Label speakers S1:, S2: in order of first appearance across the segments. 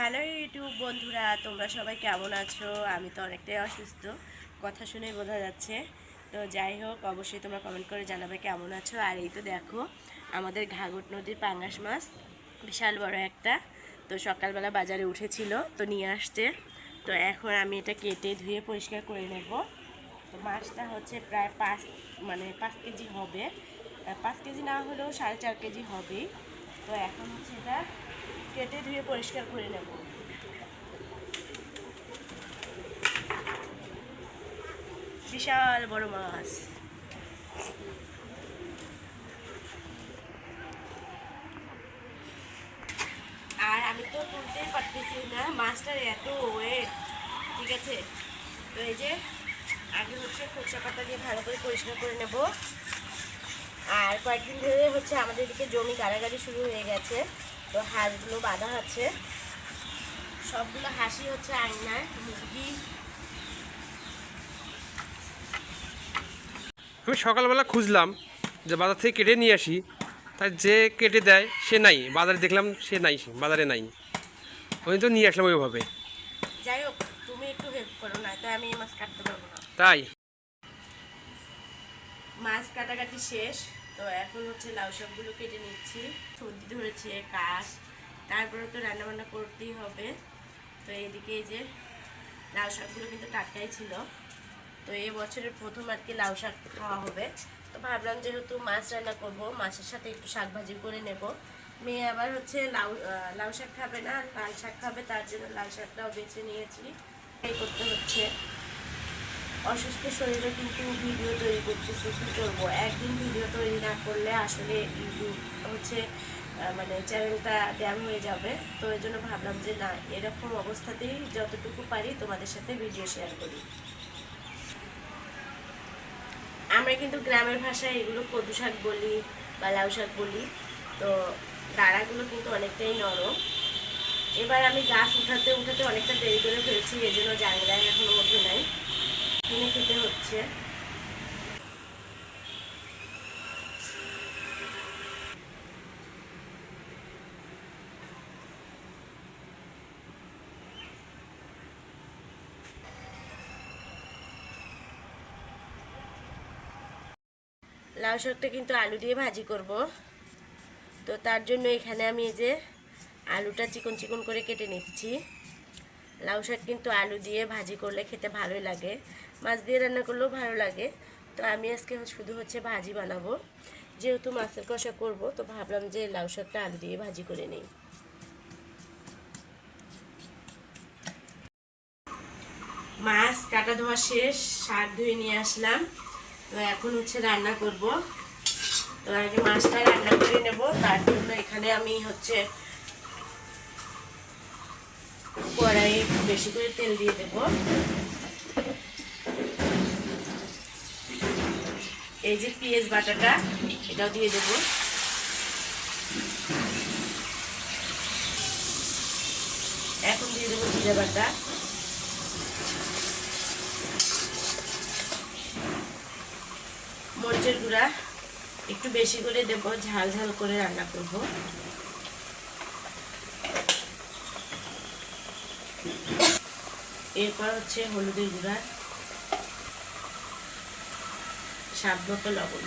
S1: Hello YouTube বন্ধুরা, তোমরা সবাই কেমন আছো? আমি তো অনেকটাই অসুস্থ, কথা শুনেই বোঝা যাচ্ছে। তো যাই হোক, অবশ্যই তোমরা কমেন্ট করে জানাবে কেমন আছো। আর এই তো দেখো, আমাদের ঘাগট নদীর পাঙ্গাস মাছ, বিশাল বড় একটা। তো সকালবেলা বাজারে উঠেছিল, তো নিয়ে আসছে। তো এখন আমি এটা কেটে ধুয়ে পরিষ্কার করে নেব। তো মাছটা হচ্ছে প্রায় পাঁচ মানে পাঁচ কেজি হবে। পাঁচ কেজি না হলেও সাড়ে চার কেজি হবেই। তো এখন হচ্ছে এটা কেটে ধুয়ে পরিষ্কার করে নেব। বিশাল বড় মাছ। আর আমি তো তুলতেই পারতেছি না, মাছটার এত ওয়েট ঠিক আছে? তো এই যে, আগে হচ্ছে খোসা পাতা দিয়ে ভালো করে পরিষ্কার করে নেব। আর কয়েকদিন ধরে হচ্ছে আমাদের এদিকে জমি গাড়াগাড়ি শুরু হয়ে গেছে। তো হাঁসগুলো বাঁধা আছে। সবগুলো হাসি হচ্ছে আয়নার মুরগি।
S2: আমি সকালবেলা খুঁজলাম যে বাজার থেকে কেটে নিয়ে আসি তাই যে কেটে দেয় সে নাই। বাজারে দেখলাম সে নাই বাজারে নাই। ওই তো নিয়ে আসলাম ওইভাবে।
S1: যাই হোক তুমি একটু হেল্প করো না তাই আমি মাছ কাটতে পারব না।
S2: তাই।
S1: মাছ কাটাকাটি শেষ। তো এখন হচ্ছে লাউ শাকগুলো কেটে নিচ্ছি। সর্দি ধরেছে, কাশ। তারপরে তো রান্নাবান্না করতেই হবে। তো এদিকে এই যে লাউ শাকগুলো কিন্তু টাটকাই ছিল। তো এই বছরের প্রথম আর কি লাউ শাক খাওয়া হবে। তো ভাবলাম যেহেতু মাছ রান্না করব, মাছের সাথে একটু শাক ভাজি করে নেব। মেয়ে আবার হচ্ছে লাউ লাউ শাক খাবে না লাল শাক খাবে, তার জন্য লাল শাকটাও বেছে নিয়েছি। এই করতে হচ্ছে। অসুস্থ শরীরে কিন্তু ভিডিও তৈরি করতেছি, কী করব? একদিন ভিডিও তৈরি না করলে আসলে ইউটিউব হচ্ছে মানে চ্যানেলটা ড্যাম হয়ে যাবে। তো এই জন্য ভাবলাম যে না, এরকম অবস্থাতেই যতটুকু পারি তোমাদের সাথে ভিডিও শেয়ার করি। আমরা কিন্তু গ্রামের ভাষায় এগুলো কদু শাক বলি বা লাউ শাক বলি। তো ডাড়াগুলো কিন্তু অনেকটাই নরম। এবার আমি গাছ উঠাতে উঠাতে অনেকটা দেরি করে ফেলছি, এই জন্য জানলায় এখনও মধ্যে নাই কিনে খেতে হচ্ছে লাউ শাকটা কিন্তু আলু দিয়ে ভাজি করব। তো তার জন্য এখানে আমি এই যে আলুটা চিকন চিকন করে কেটে নিচ্ছি। লাউ শাক কিন্তু আলু দিয়ে ভাজি করলে খেতে ভালোই লাগে। মাছ দিয়ে রান্না করলেও ভালো লাগে। তো আমি আজকে শুধু হচ্ছে ভাজি বানাবো। যেহেতু মাছের কষা করব, তো ভাবলাম যে লাউ শাকটা আলু দিয়ে ভাজি করে নিই। মাছ কাটা ধোয়া শেষ, শাক ধুয়ে নিয়ে আসলাম। তো এখন হচ্ছে রান্না করব। তো আগে মাছটা রান্না করে নেব তার জন্য এখানে আমি হচ্ছে কড়াই বেশি করে তেল দিয়ে দেব। এই যে পেঁয়াজ বাটাটা, এটাও দিয়ে দেব। এখন দিয়ে দেবো জিরা বাটা। মরিচের গুঁড়া একটু বেশি করে দেব, ঝাল ঝাল করে রান্না করব। এরপর হচ্ছে হলুদের গুঁড়া, স্বাদ মতো লবণ।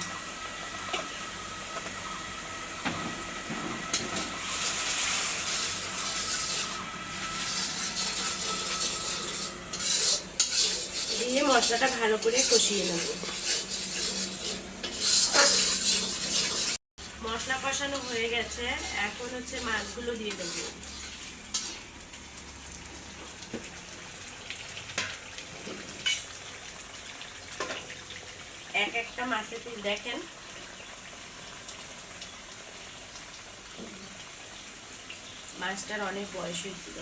S1: দিয়ে মশলাটা ভালো করে কষিয়ে নেব মশলা কষানো হয়ে গেছে, এখন হচ্ছে মাছগুলো দিয়ে দেবো। এক একটা মাছের পিস দেখেন। মাছটার অনেক বয়স হয়েছিল।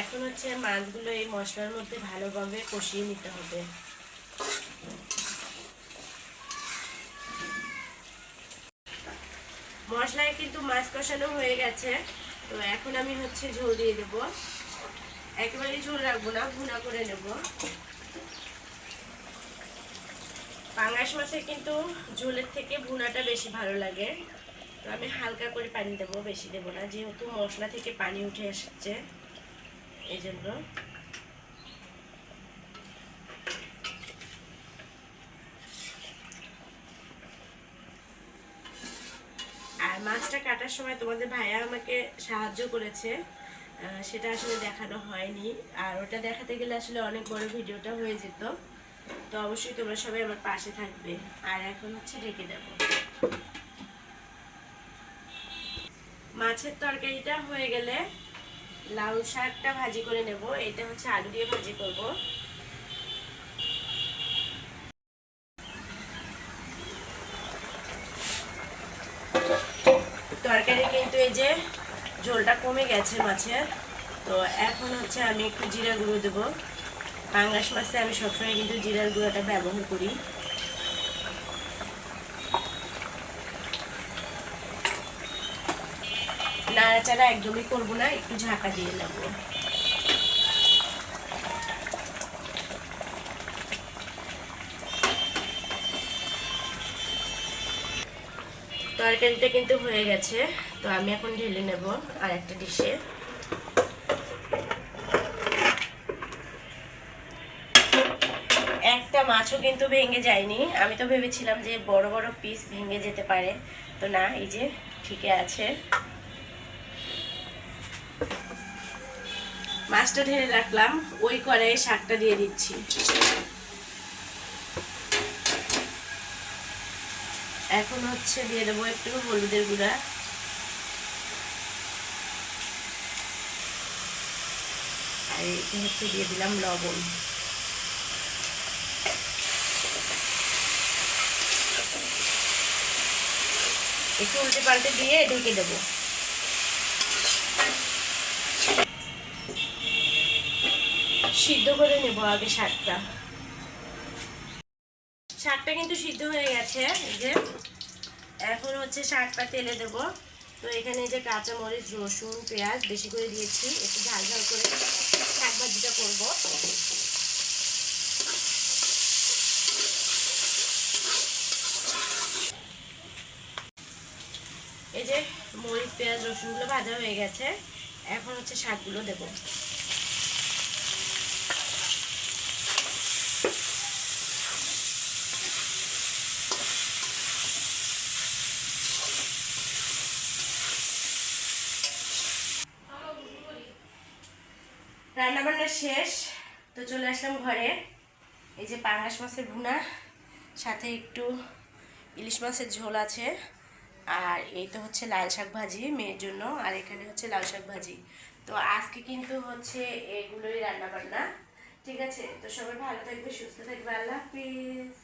S1: এখন হচ্ছে মাছগুলো এই মশলার মধ্যে ভালোভাবে কষিয়ে নিতে হবে। মশলায় কিন্তু মাছ কষানো হয়ে গেছে। তো এখন আমি হচ্ছে ঝোল দিয়ে দেবো। একেবারে ঝোল রাখব না, ভুনা করে নেব। পাঙাশ মাছের কিন্তু ঝোলের থেকে ভুনাটা বেশি ভালো লাগে। তো আমি হালকা করে পানি দেবো, বেশি দেবো না, যেহেতু মশলা থেকে পানি উঠে আসছে এই আর মাছটা কাটার সময় তোমাদের ভাইয়া আমাকে সাহায্য করেছে। সেটা আসলে দেখানো হয়নি। আর ওটা দেখাতে গেলে আসলে অনেক বড় ভিডিওটা হয়ে যেত। তো অবশ্যই তোমরা সবাই আমার পাশে থাকবে। আর এখন হচ্ছে ঢেকে দেব। মাছের তরকারিটা হয়ে গেলে লাউ শাকটা ভাজি করে নেব। এটা হচ্ছে আলু দিয়ে ভাজি করব। তরকারি কিন্তু এই যে ঝোলটা কমে গেছে মাছের তো এখন হচ্ছে আমি একটু জিরা গুঁড়ো দেবো। পাঙ্গাস মাছে আমি সবসময় কিন্তু জিরার গুঁড়োটা ব্যবহার করি। নাড়াচাড়া একদমই করব না, একটু ঝাঁকা দিয়ে নেব। তরকারিটা কিন্তু হয়ে গেছে, তো আমি এখন ঢেলে নেব আর একটা ডিশে। একটা মাছও কিন্তু ভেঙে যায়নি। আমি তো ভেবেছিলাম যে বড় বড় পিস ভেঙে যেতে পারে। তো না, এই যে ঠিকই আছে। মাছটা ঢেলে রাখলাম, ওই কড়াইয়ে শাকটা দিয়ে দিচ্ছি। এখন হচ্ছে দিয়ে দেবো একটু হলুদের গুঁড়া। আর এটা হচ্ছে দিয়ে দিলাম লবণ। একটু উল্টে পাল্টে দিয়ে ঢেকে দেবো। সিদ্ধ করে নেব আগে শাকটা। শাকটা কিন্তু সিদ্ধ হয়ে গেছে যে। এখন হচ্ছে শাকটা তেলে দেব। তো এখানে যে কাঁচা মরিচ রসুন, পেঁয়াজ বেশি করে দিয়েছি, একটু ঝাল ঝাল করে শাক ভাজিটা করব। এই যে মরিচ, পেঁয়াজ, রসুনগুলো ভাজা হয়ে গেছে, এখন হচ্ছে শাকগুলো দেবো। রান্না বান্না শেষ, তো চলে আসলাম ঘরে। এই যে পাঙাশ মাছের ভুনা, সাথে একটু ইলিশ মাছের ঝোল আছে, আর এই তো হচ্ছে লাল শাক ভাজি মেয়ের জন্য, আর এখানে হচ্ছে লাল শাক ভাজি। তো আজকে কিন্তু হচ্ছে এগুলোই রান্না বান্না ঠিক আছে? তো সবাই ভালো থাকবে, সুস্থ থাকবে, আল্লাহ হাফিজ।